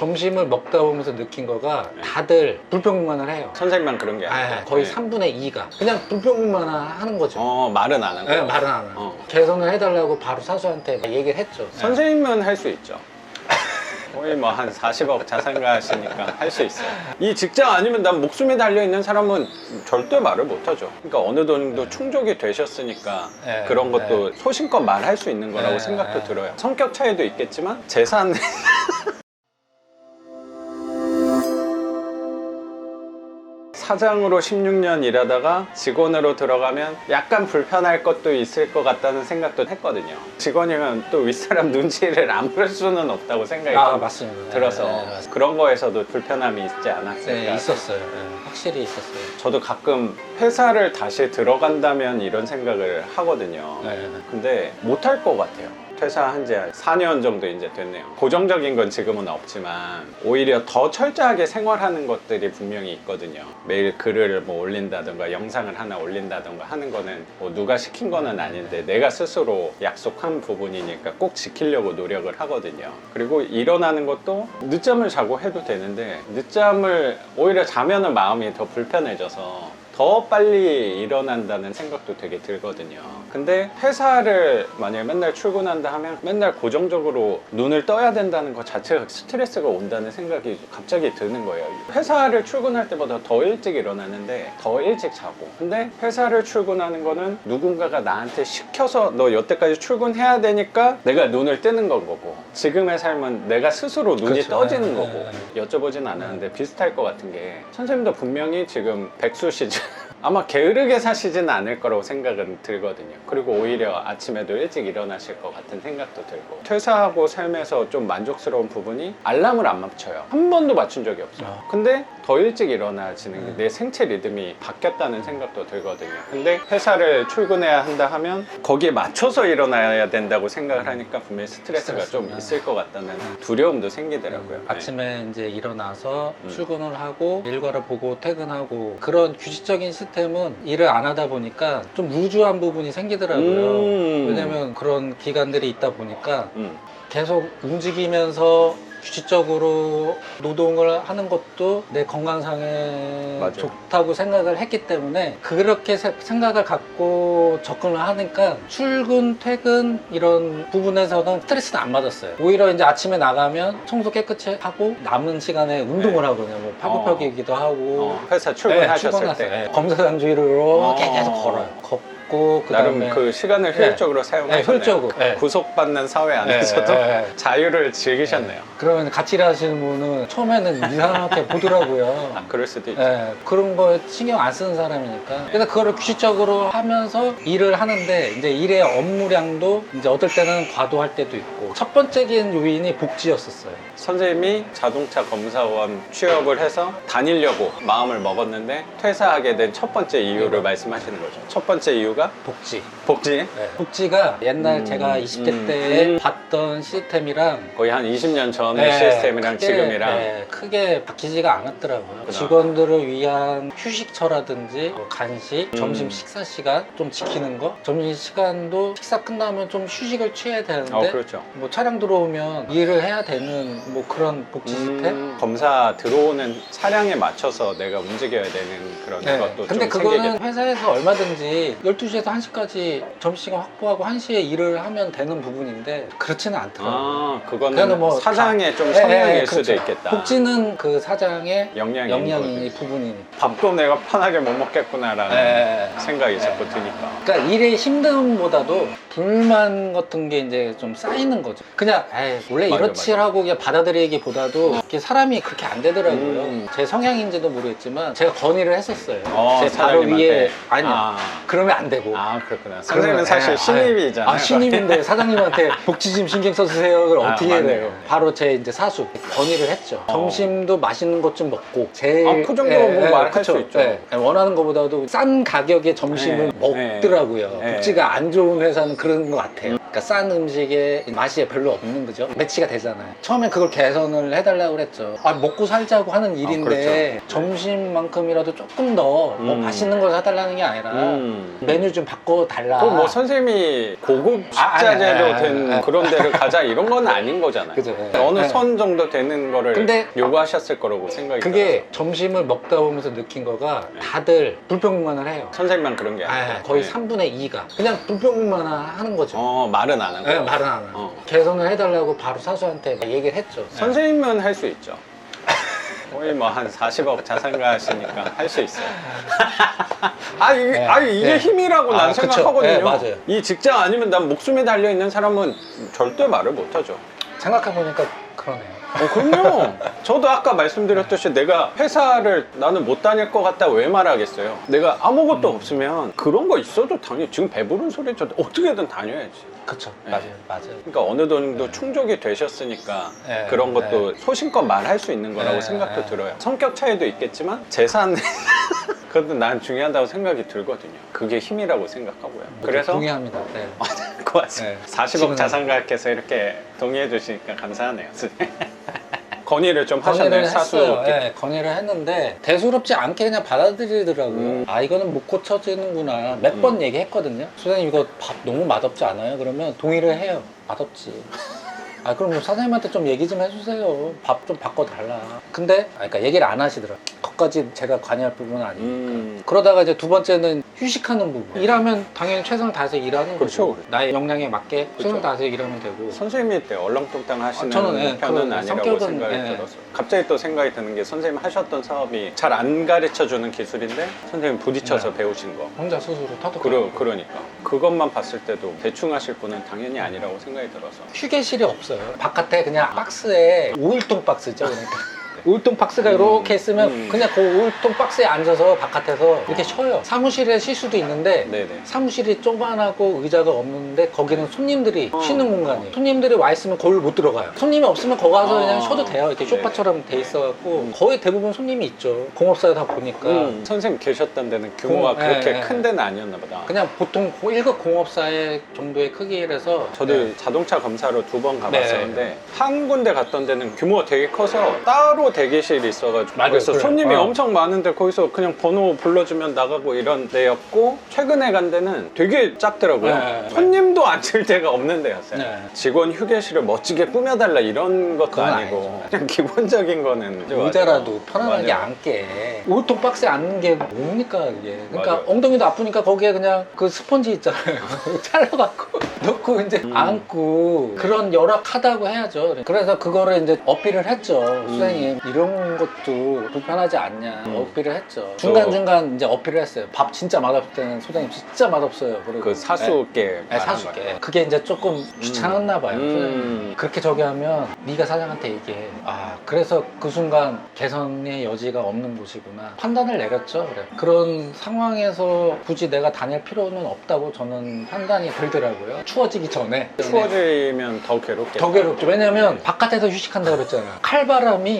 점심을 먹다 보면서 느낀 거가 다들 불평만을 해요. 선생님만 그런 게 아, 아니라 거의 네. 3분의 2가 그냥 불평만 하는 거죠. 어 말은 안 하고 네, 말은 안 해요. 어. 개선을 해달라고 바로 사수한테 얘기를 했죠. 선생님은 할 수 있죠. 거의 뭐 한 40억 자산가 하시니까 할 수 있어요. 이 직장 아니면 난 목숨이 달려 있는 사람은 절대 말을 못 하죠. 그러니까 어느 정도 충족이 되셨으니까 네, 그런 것도 소신껏 말할 수 있는 거라고 네, 생각도 네. 들어요. 성격 차이도 있겠지만 재산 사장으로 16년 일하다가 직원으로 들어가면 약간 불편할 것도 있을 것 같다는 생각도 했거든요. 직원이면 또 윗사람 눈치를 안 볼 수는 없다고 생각이 아, 좀 맞습니다. 들어서 네, 네, 맞습니다. 그런 거에서도 불편함이 있지 않았을까. 네, 있었어요. 네, 확실히 있었어요. 저도 가끔 회사를 다시 들어간다면 이런 생각을 하거든요. 네. 근데 못할 것 같아요. 퇴사한 지 4년 정도 이제 됐네요. 고정적인 건 지금은 없지만 오히려 더 철저하게 생활하는 것들이 분명히 있거든요. 매일 글을 뭐 올린다던가 영상을 하나 올린다던가 하는 거는 뭐 누가 시킨 거는 아닌데 내가 스스로 약속한 부분이니까 꼭 지키려고 노력을 하거든요. 그리고 일어나는 것도 늦잠을 자고 해도 되는데 늦잠을 오히려 자면은 마음이 더 불편해져서 더 빨리 일어난다는 생각도 되게 들거든요. 근데 회사를 만약에 맨날 출근한다 하면 맨날 고정적으로 눈을 떠야 된다는 것 자체가 스트레스가 온다는 생각이 갑자기 드는 거예요. 회사를 출근할 때보다 더 일찍 일어나는데 더 일찍 자고. 근데 회사를 출근하는 거는 누군가가 나한테 시켜서 너 여태까지 출근해야 되니까 내가 눈을 뜨는 건 거고. 지금의 삶은 내가 스스로 눈이 그렇죠. 떠지는 네, 거고. 네, 여쭤보진 않았는데 비슷할 것 같은 게 선생님도 분명히 지금 백수시죠. 아마 게으르게 사시진 않을 거라고 생각은 들거든요. 그리고 오히려 아침에도 일찍 일어나실 것 같은 생각도 들고 퇴사하고 삶에서 좀 만족스러운 부분이 알람을 안 맞춰요. 한 번도 맞춘 적이 없어요. 아. 근데 더 일찍 일어나지는 게 내 생체 리듬이 바뀌었다는 생각도 들거든요. 근데 회사를 출근해야 한다 하면 거기에 맞춰서 일어나야 된다고 생각을 하니까 분명히 스트레스가 좀. 있을 것 같다는 두려움도 생기더라고요. 네. 아침에 이제 일어나서 음. 출근을 하고 일과를 보고 퇴근하고 그런 규칙적인 시스템은 일을 안 하다 보니까 좀 루즈한 부분이 생기더라고요. 음. 왜냐면 그런 기간들이 있다 보니까 음. 계속 움직이면서 규칙적으로 노동을 하는 것도 내 건강상에 맞아요. 좋다고 생각을 했기 때문에 그렇게 세- 생각을 갖고 접근을 하니까 출근, 퇴근 이런 부분에서는 스트레스는 안 받았어요. 오히려 이제 아침에 나가면 청소 깨끗이 하고 남은 시간에 운동을 네. 하거든요. 뭐 팔굽혀펴기도 하고 어, 회사 네, 출근하셨을 출근했어요. 때 네, 검사장주로 어. 계속 걸어요. 걷고 나름 그다음에 그 시간을 네. 효율적으로 네, 사용하셨네요. 효율적으로. 네. 구속받는 사회 안에서도 네, 네. 자유를 즐기셨네요. 그러면 같이 일하시는 분은 처음에는 이상하게 보더라고요. 아, 그럴 수도 있죠. 예, 그런 거에 신경 안 쓰는 사람이니까. 그래서 그거를 규칙적으로 하면서 일을 하는데 이제 일의 업무량도 이제 어떨 때는 과도할 때도 있고 첫 번째긴 요인이 복지였었어요. 선생님이 자동차 검사원 취업을 해서 다니려고 마음을 먹었는데 퇴사하게 된 첫 번째 이유를 네. 말씀하시는 거죠. 첫 번째 이유가 복지. 복지. 예, 복지가 옛날 음, 제가 20대 음, 때 음. 봤던 시스템이랑 거의 한 20년 전의 네, 시스템이랑 크게, 지금이랑 네, 크게 바뀌지가 않았더라고요. 그렇구나. 직원들을 위한 휴식처라든지 뭐 간식, 음. 점심 식사 시간 좀 지키는 거. 점심 시간도 식사 끝나면 좀 휴식을 취해야 되는데 어, 그렇죠. 뭐 차량 들어오면 일을 해야 되는 뭐 그런 복지 시스템. 음, 검사 들어오는 차량에 맞춰서 내가 움직여야 되는 그런 네. 것도 근데 좀 그거는 생기게 회사에서 얼마든지 12 시에서 1시까지 점심시간 확보하고 1시에 일을 하면 되는 부분인데 그렇지는 않더라고요. 아, 그거는 그거는 뭐 사장의 좀 예, 성향일 예, 수도 그렇죠. 있겠다. 복지는 그 사장의 영향이 영향이 있거든. 부분이니까. 밥도 내가 편하게 못 먹겠구나라는 예. 생각이 자꾸 드니까. 그러니까 일의 힘듦보다도 불만 같은 게 이제 좀 쌓이는 거죠. 그냥 에이, 원래 맞아, 이렇지 맞아. 하고 그냥 받아들이기보다도 이게 사람이 그렇게 안 되더라고요. 음. 제 성향인지도 모르겠지만 제가 건의를 했었어요. 어, 제 바로 사장님한테. 위에 아니요. 아. 그러면 안 되고. 아 그렇구나. 선생님은 사실 예, 신입이잖아요. 아, 신입인데 사장님한테 복지 좀 신경 써주세요. 그걸 아, 어떻게 해야 맞네요. 돼요? 바로 제 이제 사수 건의를 했죠. 어. 점심도 맛있는 것 좀 먹고 제일 아, 그 정도 뭐 말할 그쵸. 수 있죠. 예, 원하는 것보다도 싼 가격의 점심을 네, 먹더라고요. 네. 복지가 안 좋은 회사는 그런 것 같아요. 그러니까 싼 음식에 맛이 별로 없는 거죠. 매치가 되잖아요. 처음엔 그걸 개선을 해달라고 그랬죠. 아, 먹고 살자고 하는 일인데 그렇죠. 점심만큼이라도 조금 더 뭐 음. 맛있는 걸 사달라는 게 아니라 음. 메뉴 메뉴 좀 바꿔달라. 그뭐 선생님이 고급 아, 아니, 식자재로 아니, 아니, 된 아니. 그런 데를 가자 이런 건 아닌 거잖아요. 그죠. 네. 어느 네. 선 정도 되는 거를 근데 요구하셨을 거라고 생각이 그게 들어요. 점심을 먹다 보면서 느낀 거가 다들 불평만을 해요. 선생님만 그런 게 아, 거의 네. 3분의 2가 그냥 불평만 하는 거죠. 어 말은 안 하고 네, 말은 안 해요. 어. 개선을 해달라고 바로 사수한테 얘기를 했죠. 선생님은 할 수 있죠. 거의 뭐 한 40억 자산가 하시니까 할 수 있어요. 아, 이게, 네. 아, 이게 네. 힘이라고 아, 난 그쵸. 생각하거든요. 네, 맞아요. 이 직장 아니면 난 목숨이 달려있는 사람은 절대 말을 못하죠. 생각해보니까 그러네요. 어, 그럼요. 저도 아까 말씀드렸듯이 내가 회사를 나는 못 다닐 것 같다 왜 말하겠어요. 내가 아무것도 음. 없으면 그런 거 있어도 당연히 지금 배부른 소리죠. 어떻게든 다녀야지. 그쵸. 네. 맞아요. 맞아요. 그러니까 어느 정도 충족이 되셨으니까 네, 그런 것도 소신껏 말할 수 있는 거라고 네, 생각도 네. 들어요. 성격 차이도 있겠지만 재산 그것도 난 중요하다고 생각이 들거든요. 그게 힘이라고 생각하고요. 그래서 동의합니다. 네. 고맙습니다. 네. 40억 지금은- 자산가께서 이렇게 동의해 주시니까 감사하네요. 건의를 좀 하셨네요. 사수께. 예, 건의를 했는데 대수롭지 않게 그냥 받아들이더라고요. 음. 아 이거는 못 고쳐지는구나. 몇번 얘기했거든요. 선생님 이거 밥 너무 맛없지 않아요? 그러면 동의를 해요. 맛없지. 아 그럼 사장님한테 좀 얘기 좀 해주세요. 밥 좀 바꿔달라. 근데 아, 그러니까 얘기를 안 하시더라고요. 그것까지 제가 관여할 부분은 아니니까. 음. 그러다가 이제 두 번째는 휴식하는 부분. 일하면 당연히 최선을 다해서 일하는 그렇죠. 거죠. 나의 역량에 맞게 최선을 다해서 일하면 되고. 선생님이 때 얼렁뚱땅 하시는 아, 저는, 예, 편은 그런 아니라고 성격은, 생각이 예. 들어서 갑자기 또 생각이 드는 게 선생님 하셨던 사업이 잘 안 가르쳐 주는 기술인데 선생님 부딪혀서 네. 배우신 거 혼자 스스로 터득. 그러, 그러니까 그것만 봤을 때도 대충 하실 분은 당연히 아니라고 생각이 들어서 휴게실이 없어요. 바깥에 그냥 박스에 5일통 박스죠. 그러니까. 5일통 박스가 이렇게 있으면 음. 그냥 그 5일통 박스에 앉아서 바깥에서 이렇게 쉬어요. 사무실에 쉴 수도 있는데 네네 사무실이 조그만하고 의자가 없는데 거기는 손님들이 어. 쉬는 공간이에요. 손님들이 와 있으면 거기를 못 들어가요. 손님이 없으면 거기 가서 어. 그냥 쉬어도 돼요. 이렇게 네. 쇼파처럼 돼 있어갖고 음. 거의 대부분 손님이 있죠. 공업사다 보니까 음, 선생님 계셨던 데는 규모가 공- 그렇게 예, 예. 큰 데는 아니었나 보다 그냥 보통 1급 공업사의 정도의 크기라서 저도 네. 자동차 검사로 두 번 가봤었는데 한 군데 갔던 데는 규모가 되게 커서 따로 대기실이 있어가지고 맞아요, 그래서 그래요. 손님이 어. 엄청 많은데 거기서 그냥 번호 불러주면 나가고 이런 데였고 최근에 간 데는 되게 작더라고요 네, 네. 손님도 앉을 데가 없는 데였어요 네. 직원 휴게실을 멋지게 꾸며달라 이런 것도 그건 아니고 아니죠. 그냥 기본적인 거는 의자라도. 편안하게 맞아요. 앉게 오통 박스에 앉는 게 뭡니까 그게 그러니까 맞아요. 엉덩이도 아프니까 거기에 그냥 그 스펀지 있잖아요 잘라갖고 넣고 이제 음. 앉고 그런 열악하다고 해야죠 그래서 그거를 이제 어필을 했죠 음. 수행님 이런 것도 불편하지 않냐 음. 어필을 했죠 중간중간 이제 어필을 했어요 밥 진짜 맛없을 때는 소장님 진짜 맛없어요 그리고 그 사수께 네, 말한 사줄게 거예요. 그게 이제 조금 귀찮았나 봐요 음. 그렇게 저기 하면 네가 사장한테 얘기해. 아 그래서 그 순간 개선의 여지가 없는 곳이구나 판단을 내렸죠. 그래. 그런 상황에서 굳이 내가 다닐 필요는 없다고 저는 판단이 들더라고요. 추워지기 전에. 추워지면 더 괴롭겠다 더 괴롭죠. 왜냐면 바깥에서 휴식한다고 그랬잖아요. 칼바람이